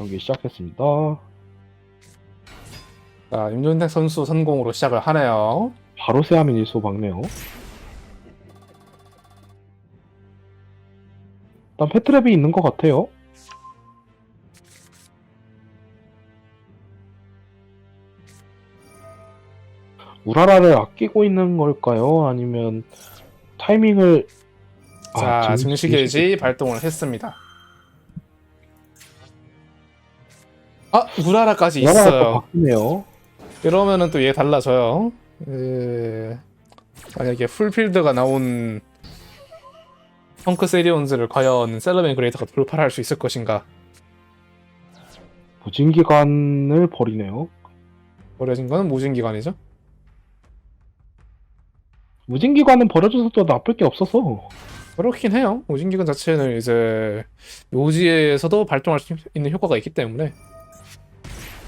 경기 시작했습니다. 자, 임준택 선수 성공으로 시작을 하네요. 바로 세아민 일소 막네요. 일단 패트랩이 있는 것 같아요. 우라라를 아끼고 있는 걸까요? 아니면 타이밍을 자, 아, 증식일지 발동을 했습니다. 아, 우라라까지 또 있어요. 바뀌네요. 이러면은 또 얘 달라져요. 에... 만약에 풀필드가 나온 펑크 세리온즈를 과연 셀러맨 그레이터가 돌파를 할수 있을 것인가? 무진기간을 버리네요. 버려진 거는 무진기간이죠. 무진기관은 버려줘도 나쁠 게 없어서 그렇긴 해요. 무진기간 자체는 이제 묘지에서도 발동할 수 있는 효과가 있기 때문에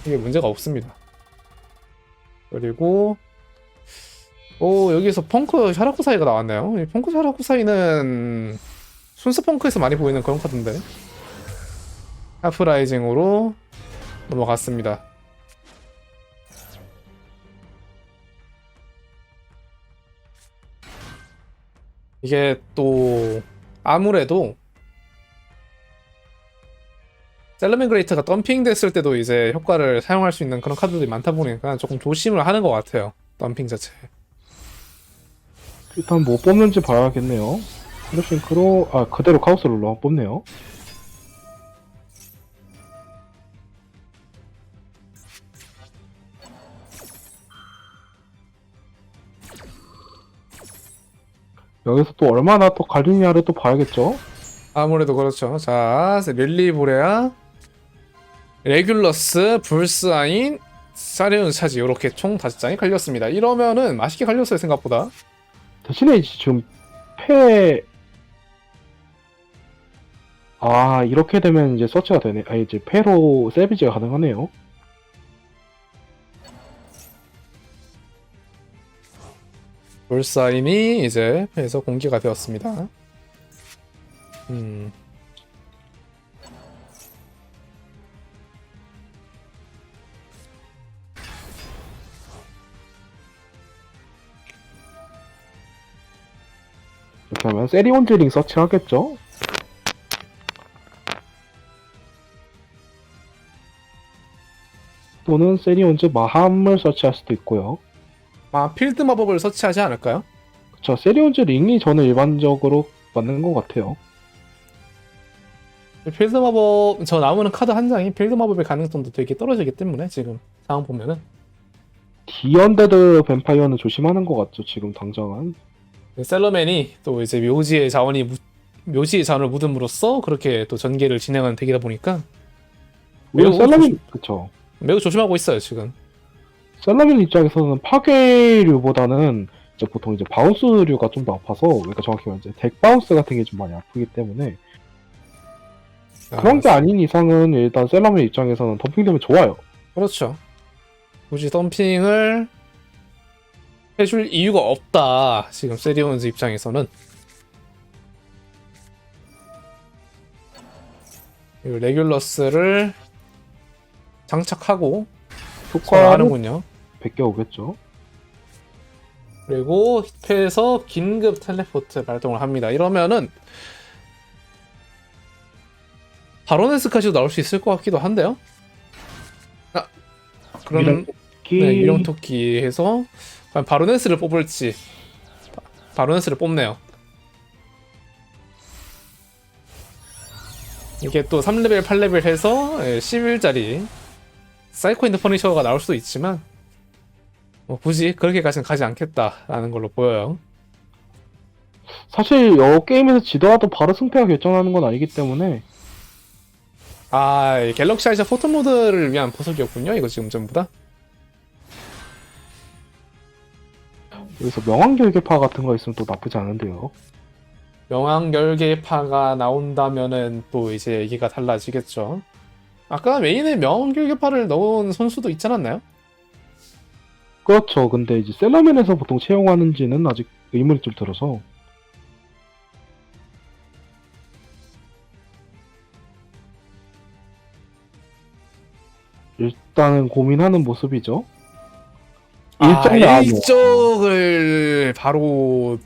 이게 문제가 없습니다. 그리고 오 여기서 펑크 샤라쿠사이가 나왔네요. 이 펑크 샤라쿠사이는 순수 펑크에서 많이 보이는 그런 카드인데 하프라이징으로 넘어갔습니다. 이게 또 아무래도 셀러맨 그레이트가 덤핑 됐을 때도 이제 효과를 사용할 수 있는 그런 카드들이 많다 보니까 조금 조심을 하는 것 같아요. 덤핑 자체. 일단 뭐 뽑는지 봐야겠네요. 히로싱크로 아 그대로 카우스 룰러 뽑네요. 여기서 또 얼마나 또 갈리냐를 또 봐야겠죠. 아무래도 그렇죠. 자, 릴리 보레아, 레귤러스, 불스아인, 사리온 차지 이렇게 총 다섯 장이 갈렸습니다. 이러면은 맛있게 갈렸어요 생각보다. 대신에 지금 패. 아 이렇게 되면 이제 서치가 되네. 아 이제 패로 세비지가 가능하네요. 불스아인이 이제 해서 공개가 되었습니다. 음. 세리온즈링 서치하겠죠? 또는 세리온즈 마함을 서치할 수도 있고요. 아 필드 마법을 서치하지 않을까요? 그쵸, 세리온즈 링이 저는 일반적으로 맞는 것 같아요. 필드 마법 저 나오는 카드 한 장이 필드 마법의 가능성도 되게 떨어지기 때문에 지금 상황 보면은 디언데드 뱀파이어는 조심하는 것 같죠, 지금 당장은. 셀러맨이 또 이제 묘지의 자원이 무- 묘지의 자원을 묻음으로써 그렇게 또 전개를 진행하는 되기다 보니까 매우 조심- 그쵸. 매우 조심하고 있어요 지금. 셀러민 입장에서는 파괴류보다는 이제 보통 이제 바운스류가 좀 더 아파서, 그러니까 정확히 말하면 이제 덱 바운스 같은 게 좀 많이 아프기 때문에 그런 게 아닌 이상은 일단 셀러민 입장에서는 덤핑되면 좋아요. 그렇죠. 굳이 덤핑을 해줄 이유가 없다. 지금 세리온즈 입장에서는 그리고 레귤러스를 장착하고 효과를 하는군요. 베껴 오겠죠. 그리고 힙에서 긴급 텔레포트 발동을 합니다. 이러면은 바로네스까지도 나올 수 있을 것 같기도 한데요. 아, 그럼 기... 네, 유령 토끼 해서 바로네스를 뽑을지 바- 바로네스를 뽑네요. 이게 또 3레벨, 8레벨 해서 10일짜리 사이코 인드 퍼니셔가 나올 수도 있지만 뭐 굳이 그렇게까지는 가지 않겠다라는 걸로 보여요. 사실 여 게임에서 지더라도 바로 승패가 결정하는 건 아니기 때문에 아, 이 갤럭시 아이샤 포토 모드를 위한 보석이었군요. 이거 지금 전부 다. 여기서 명왕결계파 같은 거 있으면 또 나쁘지 않은데요. 명왕결계파가 나온다면은 또 이제 얘기가 달라지겠죠. 아까 메인에 명왕결계파를 넣은 선수도 있지 않았나요? 그렇죠. 근데 이제 셀러맨에서 보통 채용하는지는 아직 의문이 좀 들어서 일단은 고민하는 모습이죠. 아, 일정이 안 와. 일정을 바로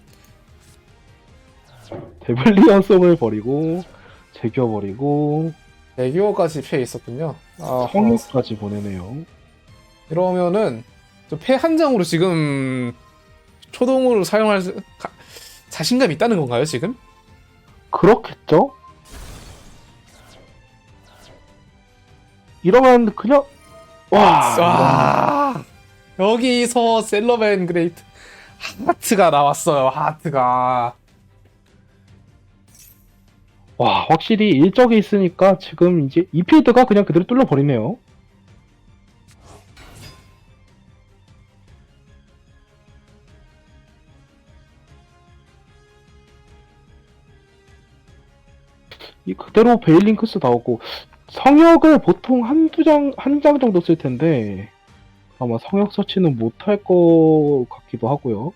데블리언성을 버리고 제껴버리고 대교까지 피해 있었군요. 아, 성역까지 보내네요. 이러면은 패 한 장으로 지금 초동으로 사용할 수- 가- 자신감 있다는 건가요 지금? 그렇겠죠? 이러면 그냥 와, 와 여기서 셀러벤 그레이트 하트가 나왔어요 하트가 와 확실히 일적이 있으니까 지금 이제 이 필드가 그냥 그대로 뚫려 버리네요. 이 그대로 베일링크스 나오고 성역을 보통 한두 장, 한 장 정도 쓸 텐데 아마 성역 서치는 못할 것 같기도 하고요.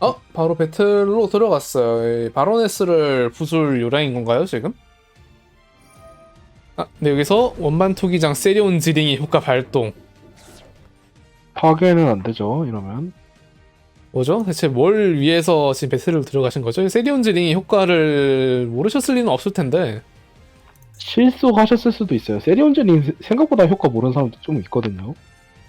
어 바로 배틀로 들어갔어요 이 바로네스를 부술 요량인 건가요 지금? 아 근데 여기서 원반 투기장 세리온 지링이 효과 발동 파괴는 안 되죠, 이러면. 뭐죠? 대체 뭘 위해서 지금 배틀을 들어가신 거죠? 세리온 지링이 효과를 모르셨을 리는 없을 텐데 실수하셨을 수도 있어요. 세리온즈님 생각보다 효과 모르는 사람도 좀 있거든요.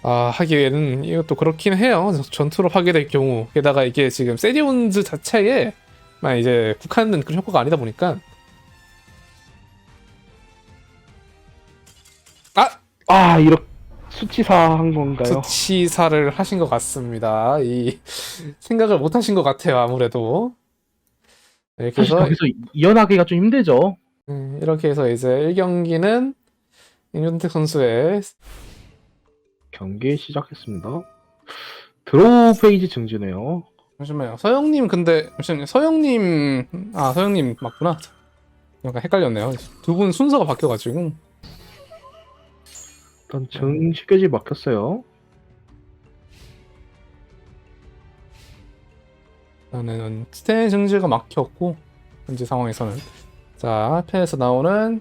아 하기에는 이것도 그렇긴 해요. 전투로 파괴될 경우. 게다가 이게 지금 세리온즈 자체에 만 이제 국한된 그런 효과가 아니다 보니까. 아! 아, 이렇게 수치사 한 건가요? 수치사를 하신 것 같습니다. 이 생각을 못 하신 것 같아요 아무래도. 네, 그래서 여기서 이어나기가 좀 힘들죠. 음, 이렇게 해서 이제 1경기는 임윤택 선수의 경기 시작했습니다. 드로우 페이지 증지네요. 잠시만요. 서영님 근데 잠시만요. 서영님 아 서영님 맞구나. 약간 헷갈렸네요. 두 분 순서가 바뀌어가지고 일단 증식까지 막혔어요. 저는 스테인 증지가 막혔고 현재 상황에서는 자 패에서 나오는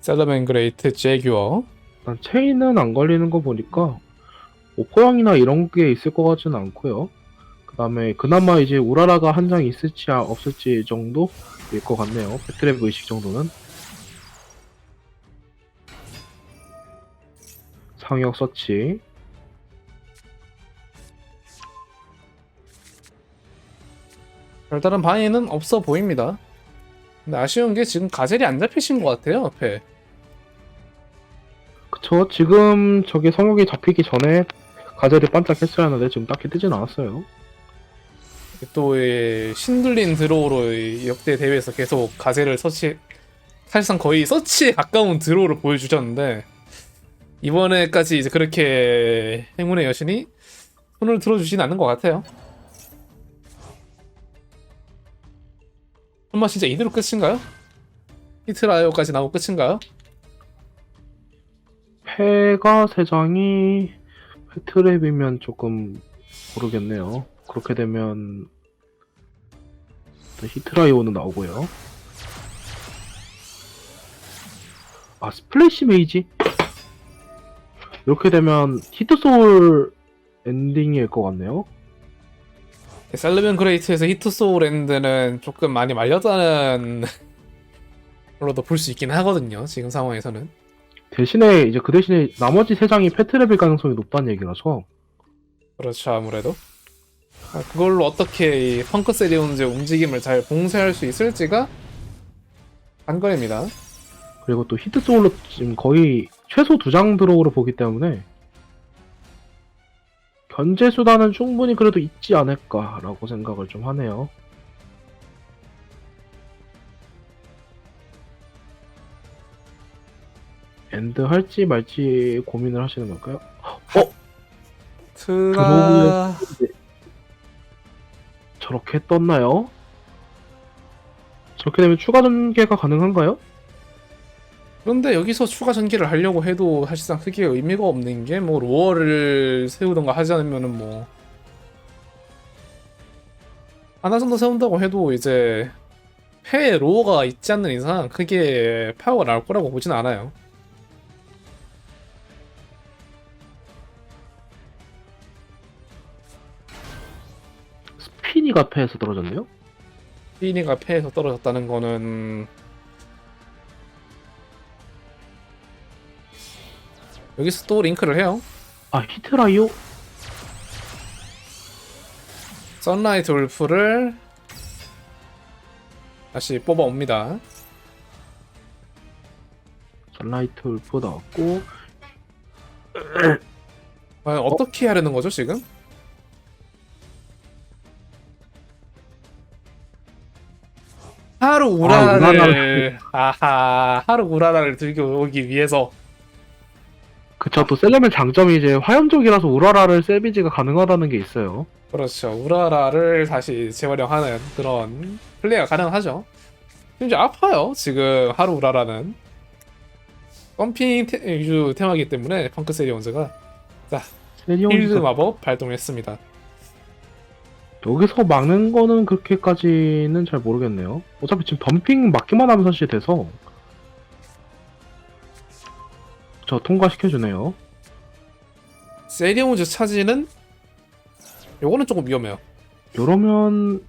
셀러맨 그레이트 제규어 일단 체인은 안 걸리는 거 보니까 뭐 포양이나 이런 게 있을 것 같지는 않고요. 그 다음에 그나마 이제 우라라가 한 장 있을지 아- 없을지 정도일 것 같네요. 패트랩 의식 정도는. 상역 서치. 별다른 반의는 없어 보입니다. 근데 아쉬운 게 지금 가젤이 안 잡히신 것 같아요 앞에. 그쵸. 지금 저게 성역이 잡히기 전에 가젤이 반짝했어야 하는데 지금 딱히 뜨진 않았어요. 또이 신들린 드로우로 이 역대 대회에서 계속 가젤을 서치 사실상 거의 서치에 가까운 드로우를 보여주셨는데 이번에까지 이제 그렇게 행운의 여신이 손을 들어주진 않는 것 같아요. 설마 진짜 이대로 끝인가요? 히트라이어까지 나오고 끝인가요? 패가 세 장이 패트랩이면 조금 모르겠네요. 그렇게 되면 또 히트라이오는 나오고요. 아 스플래시 메이지 이렇게 되면 히트소울 엔딩일 것 같네요. 셀르벤 그레이트에서 히트 소울 엔드는 조금 많이 말렸다는 걸로도 볼 수 있긴 하거든요. 지금 상황에서는. 대신에 이제 그 대신에 나머지 세 장이 패트랩일 가능성이 높다는 얘기라서. 그렇죠 아무래도. 아, 그걸로 어떻게 이 펑크 세리온즈의 움직임을 잘 봉쇄할 수 있을지가 관건입니다. 그리고 또 히트 소울로 지금 거의 최소 두 장 드로우를 보기 때문에 견제 수단은 충분히 그래도 있지 않을까라고 생각을 좀 하네요. 엔드 할지 말지 고민을 하시는 걸까요? 트가 저렇게 떴나요? 저렇게 되면 추가 전개가 가능한가요? 그런데 여기서 추가 전개를 하려고 해도 사실상 크게 의미가 없는 게 뭐 로어를 세우던가 하지 않으면은 뭐 하나 정도 세운다고 해도 이제 패에 로어가 있지 않는 이상 크게 파워가 나올 거라고 보진 않아요 피니가 패해서 떨어졌네요. 피니가 패에서 떨어졌다는 거는 여기서 또 링크를 해요. 아 히트라이오? 선라이트 울프를 다시 뽑아옵니다. 선라이트 울프 나왔고 과연 어떻게 하려는 거죠 지금? 하루 우라라를 우라라를. 아 하 하루 우라라를 들고 오기 위해서 그쵸 또 셀레면 장점이 이제 화염족이라서 우라라를 셀비지가 가능하다는 게 있어요. 그렇죠 우라라를 다시 재활용하는 그런 플레이가 가능하죠. 심지어 아파요 지금 하루 우라라는 펌핑 테, 위주 테마이기 때문에 펑크 세리온즈가 힐드 세리온 마법 발동했습니다. 여기서 막는 거는 그렇게까지는 잘 모르겠네요. 어차피 지금 덤핑 맞기만 하면 사실 돼서 저 통과시켜주네요. 세리온즈 차지는 요거는 조금 위험해요. 이러면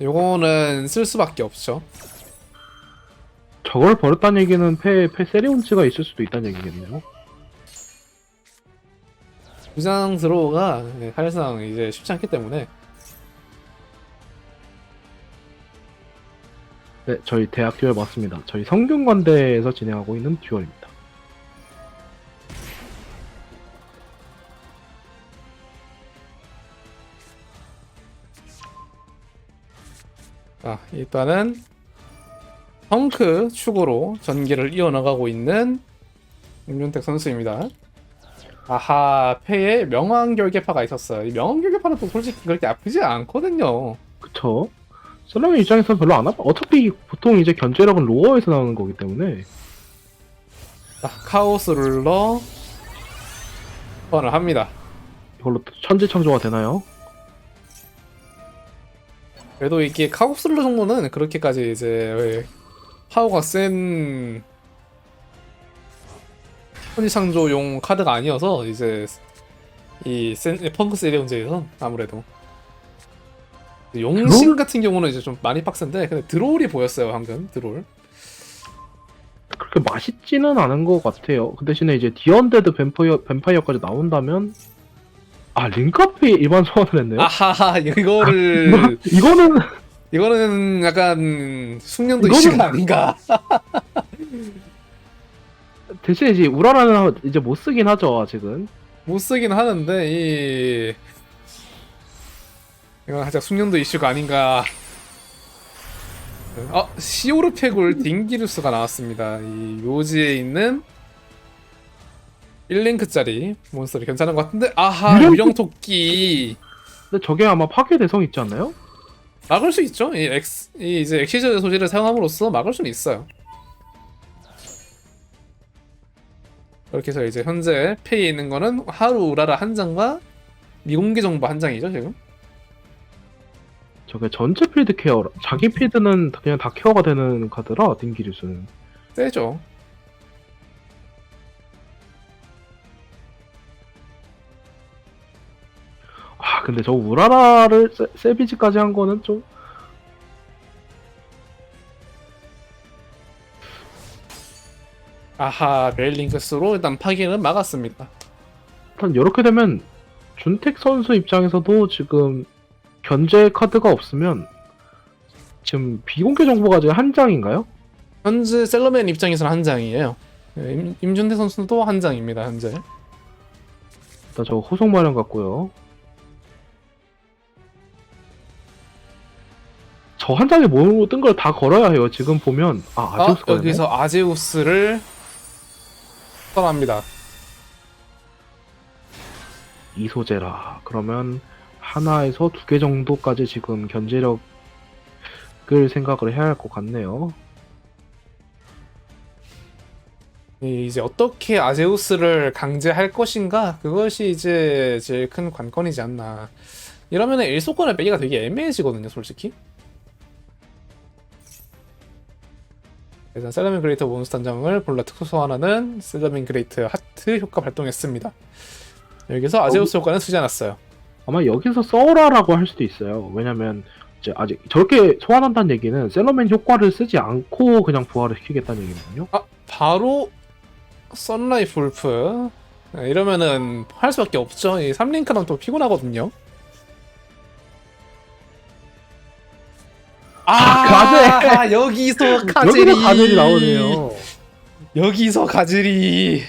요거는 쓸 수밖에 없죠. 저걸 버렸다는 얘기는 패, 패 세리온치가 있을 수도 있다는 얘기겠네요. 드로우가 네, 사실상 이제 쉽지 않기 때문에 네, 저희 대학 듀얼 맞습니다. 저희 성균관대에서 진행하고 있는 듀얼입니다. 아, 일단은 펑크 축으로 전개를 이어나가고 있는 임윤택 선수입니다. 아하, 패에 명왕결계파가 있었어요. 이 명왕결계파는 또 솔직히 그렇게 아프지 않거든요. 그쵸? 셀러맨 입장에서 별로 안 아파. 어차피 보통 이제 견제력은 로어에서 나오는 거기 때문에 자, 카오스 룰러 번을 합니다. 이걸로 또 천지창조가 되나요? 그래도 이게 카오스 룰러 정도는 그렇게까지 이제 파워가 센 혼상조용 카드가 아니어서 이제 이 센, 펑크 세리온즈에선 아무래도 용신? 같은 경우는 이제 좀 많이 빡센데 근데 드롤이 보였어요 방금 드롤 그렇게 맛있지는 않은 것 같아요. 그 대신에 이제 디언데드 뱀파이어, 뱀파이어까지 나온다면 아 링카페 일반 소환을 했네요. 아하하 이거를 이거는 이거는 약간 숙련도 이거는- 이슈가 아닌가 대신에 이제 우라라는 이제 못 쓰긴 하죠 아직은. 못 쓰긴 하는데 이 이건 살짝 숙련도 이슈가 아닌가. 어 시오르페굴 딩기루스가 나왔습니다. 이 묘지에 있는 1랭크짜리 몬스터를 괜찮은 것 같은데 아하 유령- 유령토끼 근데 저게 아마 파괴 대성 있지 않나요? 막을 수 있죠. 이 엑스 이 이제 엑시즈 소지를 사용함으로써 막을 수는 있어요. 이렇게 해서 이제 현재 페이에 있는 거는 하루 우라라 한 장과 미공개 정보 한 장이죠 지금. 저게 전체 필드 케어 자기 필드는 그냥 다 케어가 되는 카드라 딩기리스는 세죠. 아 근데 저 우라라를 세, 세비지까지 한 거는 좀 아하 벨링크스로 일단 파괴는 막았습니다. 일단 이렇게 되면 준택 선수 입장에서도 지금 견제 카드가 없으면 지금 비공개 정보가 이제 한 장인가요? 현재 셀러맨 입장에서는 한 장이에요. 네, 임, 임준태 선수도 한 장입니다 현재. 일단 저 후속 마련 같고요. 저 한 장에 모든 걸다 걸어야 해요. 지금 보면 아 아 아제우스가 여기서 아제우스를 떠납니다. 이 소재라. 그러면 하나에서 두 개 정도까지 지금 견제력을 생각을 해야 할 것 같네요. 이- 이제 어떻게 아제우스를 강제할 것인가 그것이 이제 제일 큰 관건이지 않나. 이러면 일소권을 빼기가 되게 애매해지거든요, 솔직히. 일단 셀러민 그레이터 몬스터 단장을 볼라 특수 소환하는 셀러민 그레이트 하트 효과 발동했습니다. 여기서 아제우스 효과는 쓰지 않았어요. 아마 여기서 써라라고 할 수도 있어요. 왜냐면 이제 아직 저렇게 소환한다는 얘기는 셀러맨 효과를 쓰지 않고 그냥 부활을 시키겠다는 얘기거든요. 아 바로 썬라이프 울프 네, 이러면은 할 수밖에 없죠 이 3링크랑 또 피곤하거든요 아, 가젤! 여기서 가젤이 여기서 가젤이 나오네요. 여기서 가젤이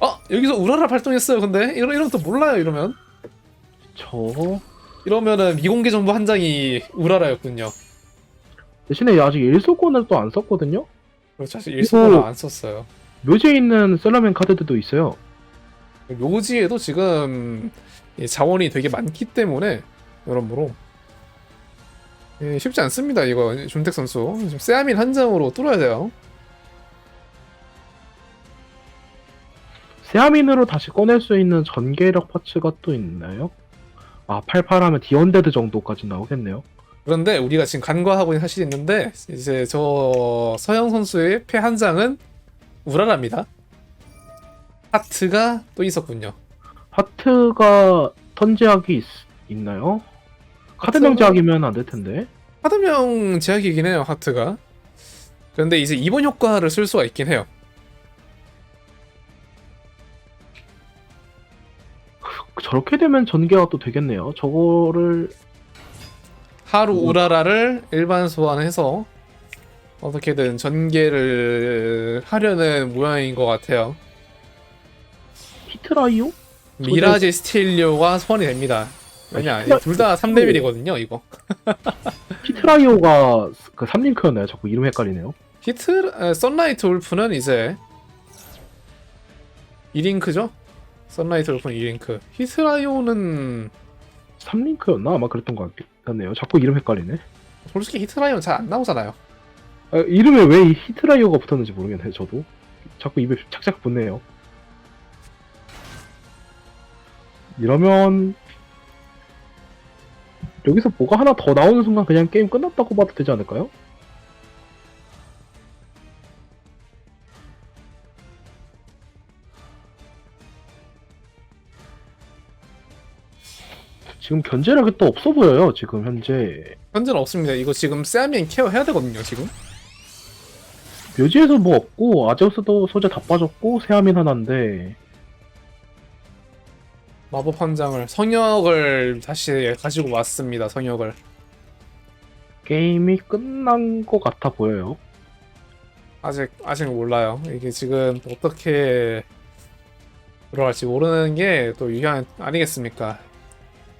어 여기서 우라라 발동했어요 근데 이러, 이러면 또 몰라요 이러면 저 이러면은 미공개 정보 한 장이 우라라였군요 대신에 아직 일소권을 또 안 썼거든요. 그렇죠 사실 이거- 안 썼어요 묘지에 있는 셀러맨 카드들도 있어요. 묘지에도 지금 이 자원이 되게 많기 때문에 여러모로 예, 쉽지 않습니다 이거 준택 선수 지금 세아민 한 장으로 뚫어야 돼요 세아민으로 다시 꺼낼 수 있는 전개력 파츠가 또 있나요? 아, 88하면 디언데드 정도까지 나오겠네요. 그런데 우리가 지금 간과하고 있는 사실이 있는데 이제 저 서영 선수의 패 한 장은 우라라입니다 하트가 또 있었군요 하트가 턴제약이 있, 있나요? 카드명 제약이면 안 될 텐데. 하드명 제약이긴 해요 하트가 그런데 이제 이번 효과를 쓸 수가 있긴 해요 저렇게 되면 전개가 또 되겠네요. 저거를 하루 오. 우라라를 일반 소환해서 어떻게든 전개를 하려는 모양인 것 같아요. 히트라이오? 미라지 스틸리오가 소환이 됩니다. 히트라- 둘다 3레벨이거든요, 이거. 히트라이오가 그 3링크였나요? 자꾸 이름 헷갈리네요. 히트, 에, 썬라이트 울프는 이제 2링크죠? 썬라이트 울프는 2링크. 히트라이오는 3링크였나? 아마 그랬던 것 같- 같네요. 자꾸 이름 헷갈리네. 솔직히 히트라이오는 잘 안 나오잖아요. 아, 이름에 왜 이 히트라이오가 붙었는지 모르겠네요. 저도. 자꾸 입에 착착 붙네요. 이러면 여기서 뭐가 하나 더 나오는 순간 그냥 게임 끝났다고 봐도 되지 않을까요? 지금 견제력이 또 없어 보여요. 지금 현재 현재는 없습니다. 이거 지금 세아민 케어 해야 되거든요, 지금. 묘지에서 뭐 없고 아제우스도 소재 다 빠졌고 세아민 하나인데 마법 한 장을, 성역을 다시 가지고 왔습니다, 성역을. 게임이 끝난 것 같아 보여요. 아직 아직 몰라요. 이게 지금 어떻게 들어갈지 모르는 게 또 유형 아니겠습니까?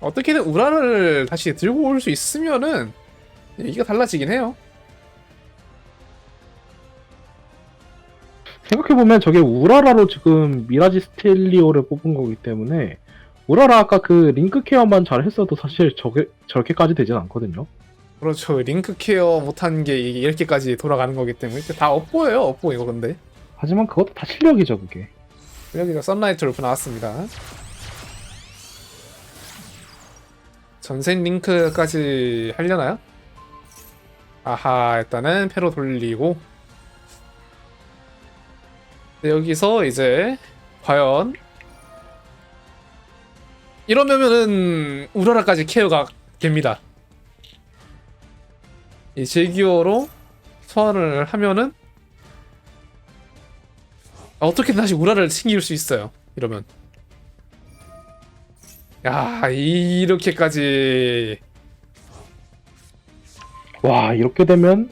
어떻게든 우라를 다시 들고 올 수 있으면은 이게 달라지긴 해요. 생각해보면 저게 우라라로 지금 미라지 스텔리오를 뽑은 거기 때문에 우라라 아까 그 링크 케어만 잘 했어도 사실 저게 저렇게까지 되진 않거든요. 그렇죠. 링크 케어 못한 게 이게 이렇게까지 돌아가는 거기 때문에 다 업보예요. 업보 이거 근데 하지만 그것도 다 실력이죠 그게. 여기가 썬라이트 울프 나왔습니다. 전생 링크까지 하려나요? 아하 일단은 패로 돌리고 네, 여기서 이제 과연 이러면은 우라라까지 케어가 됩니다. 이 제기어로 소환을 하면은 어떻게든 다시 우라를 챙길 수 있어요. 이러면. 야, 이렇게까지 와 이렇게 되면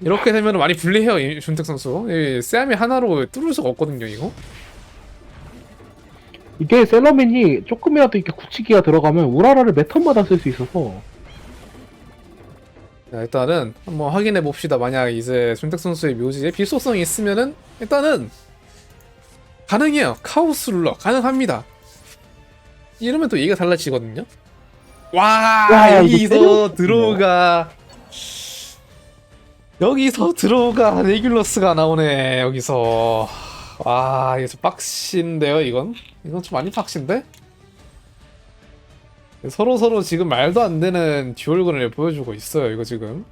이렇게 되면 많이 불리해요, 이 준택 선수. 이 세암이 하나로 뚫을 수가 없거든요, 이거. 이게 셀러맨이 조금이라도 이렇게 굳히기가 들어가면 우라라를 매 턴마다 쓸 수 있어서 자, 일단은 한번 확인해 봅시다. 만약 이제 준택 선수의 묘지에 비속성이 있으면은 일단은 가능해요. 카오스 룰러 가능합니다. 이러면 또 얘기가 달라지거든요. 와, 와, 여기서 들어오가 여기서 들어오가 레귤러스가 나오네. 여기서 와, 이거 좀 빡신데요, 이건? 이건 좀 많이 빡신데? 서로 서로 지금 말도 안 되는 듀얼근을 보여주고 있어요. 이거 지금.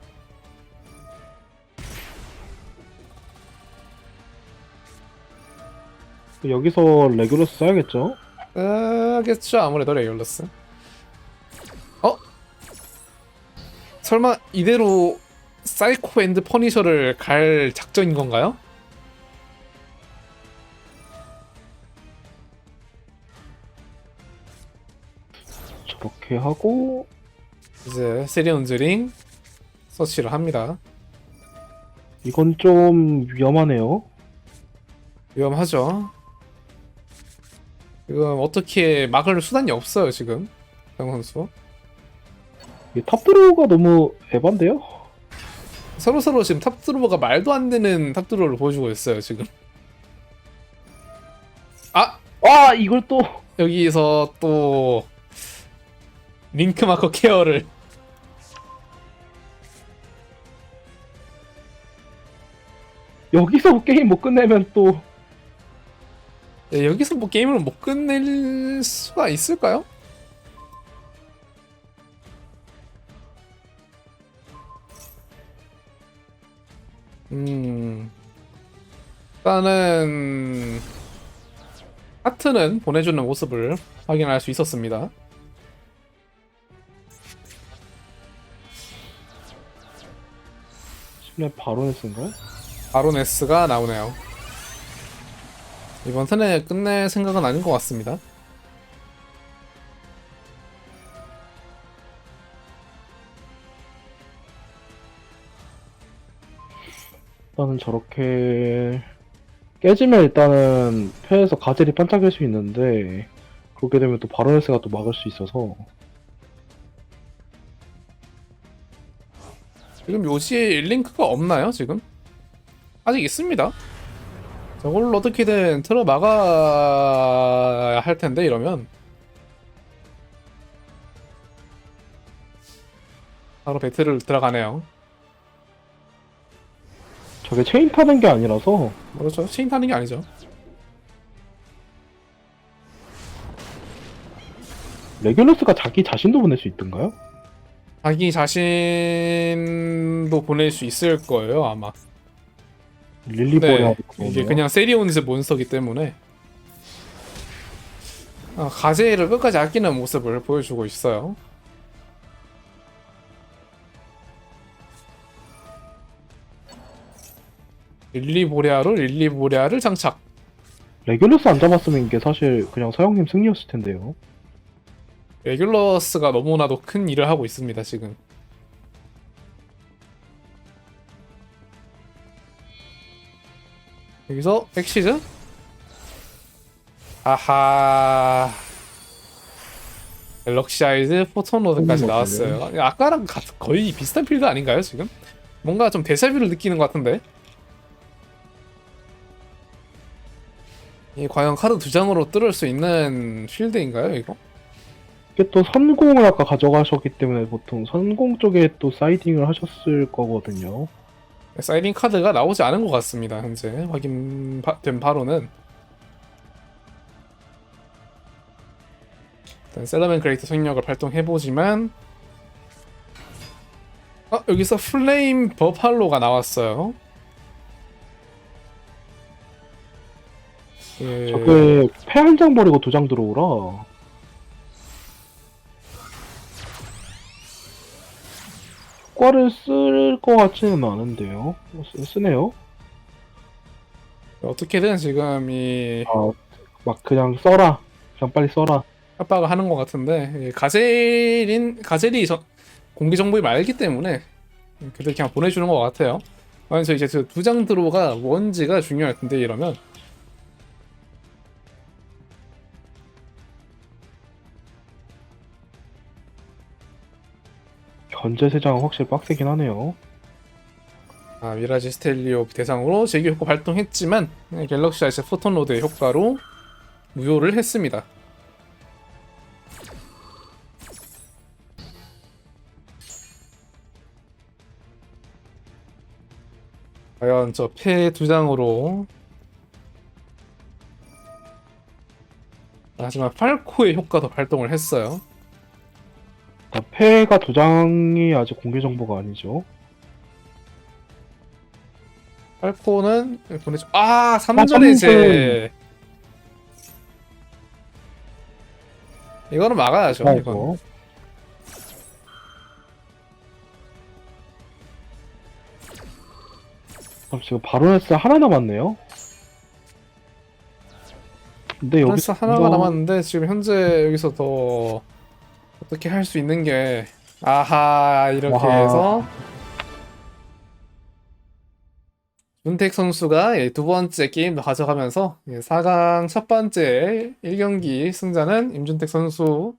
여기서 레귤러스 써야겠죠? 하겠죠 아무래도 레귤러스 어? 설마 이대로 사이코 앤드 퍼니셔를 갈 작전인 건가요? 저렇게 하고 이제 세리온즈링 서치를 합니다 이건 좀 위험하네요. 위험하죠 지금 어떻게 막을 수단이 없어요 지금 강 선수 이 탑드로우가 너무 에반데요? 서로 서로 지금 탑드로버가 말도 안 되는 탑드로를 보여주고 있어요 지금 아! 아 이걸 또 여기서 또 링크 마커 케어를 여기서 게임 못 끝내면 또 네, 여기서 뭐 게임을 못 끝낼 수가 있을까요? 음 일단은 하트는 보내주는 모습을 확인할 수 있었습니다. 심지어 바로네스인가? 바로네스가 나오네요. 이번 턴에 끝낼 생각은 아닌 것 같습니다. 일단은 저렇게 깨지면 일단은 패에서 가젤이 반짝일 수 있는데 그렇게 되면 또 바로네스가 또 막을 수 있어서 지금 요시에 링크가 없나요, 지금? 아직 있습니다. 저걸 어떻게든 틀어 막아야 할 텐데, 이러면. 바로 배틀을 들어가네요. 저게 체인 타는 게 아니라서 그렇죠. 체인 타는 게 아니죠. 레귤러스가 자기 자신도 보낼 수 있던가요? 자기 자신도 보낼 수 있을 거예요, 아마. 릴리보야 네, 이게 그냥 세리온즈 몬스터기 때문에 아, 가제를 끝까지 아끼는 모습을 보여주고 있어요. 릴리보레아로 릴리보레아를 장착. 레귤러스 안 잡았으면 이게 사실 그냥 서영님 승리였을 텐데요. 레귤러스가 너무나도 큰 일을 하고 있습니다, 지금. 여기서 엑시즈? 아하. 갤럭시아이즈 포톤로드까지 음, 나왔어요. 아까랑 가- 거의 비슷한 필드 아닌가요, 지금? 뭔가 좀 데자뷰를 느끼는 것 같은데? 이 과연 카드 두 장으로 뚫을 수 있는 필드인가요, 이거? 이게 또 선공을 아까 가져가셨기 때문에 보통 선공 쪽에 또 사이딩을 하셨을 거거든요. 사이딩 카드가 나오지 않은 것 같습니다. 현재 확인된 바로는 일단 셀러맨 그레이트 성력을 발동해보지만 아 여기서 플레임 버팔로가 나왔어요. 예, 저게 패 한 장 버리고 두 장 들어오라. 효과를 쓸 것 같지는 않은데요. 어, 쓰, 쓰네요. 어떻게든 지금 이 아, 막 그냥 써라. 그냥 빨리 써라. 협박을 하는 것 같은데 예, 가젤인 가젤이 저, 공개 정보를 알기 때문에 그렇게 그냥 보내주는 것 같아요. 그래서 이제 두장 드로가 뭔지가 중요할 텐데 이러면 견제 세 장은 확실히 빡세긴 하네요. 아, 미라지 스텔리오 대상으로 제기 효과 발동했지만 예, 갤럭시 아이스 포톤 로드의 효과로 무효를 했습니다. 과연 저 패 두 장으로 하지만 팔코의 효과도 발동을 했어요. 회가 두 장이 아직 공개 정보가 아니죠. 팔코는 보내줘. 아, 3전의 아, 이거는 막아야죠. 아, 이거. 그럼 지금 바로네스 하나 남았네요. 근데 여기서 하나가 남았는데 지금 현재 여기서 더 어떻게 할 수 있는 게 아하 이렇게 아하. 해서 윤택 선수가 예, 두 번째 게임도 가져가면서 예, 4강 첫 번째 1경기 승자는 임준택 선수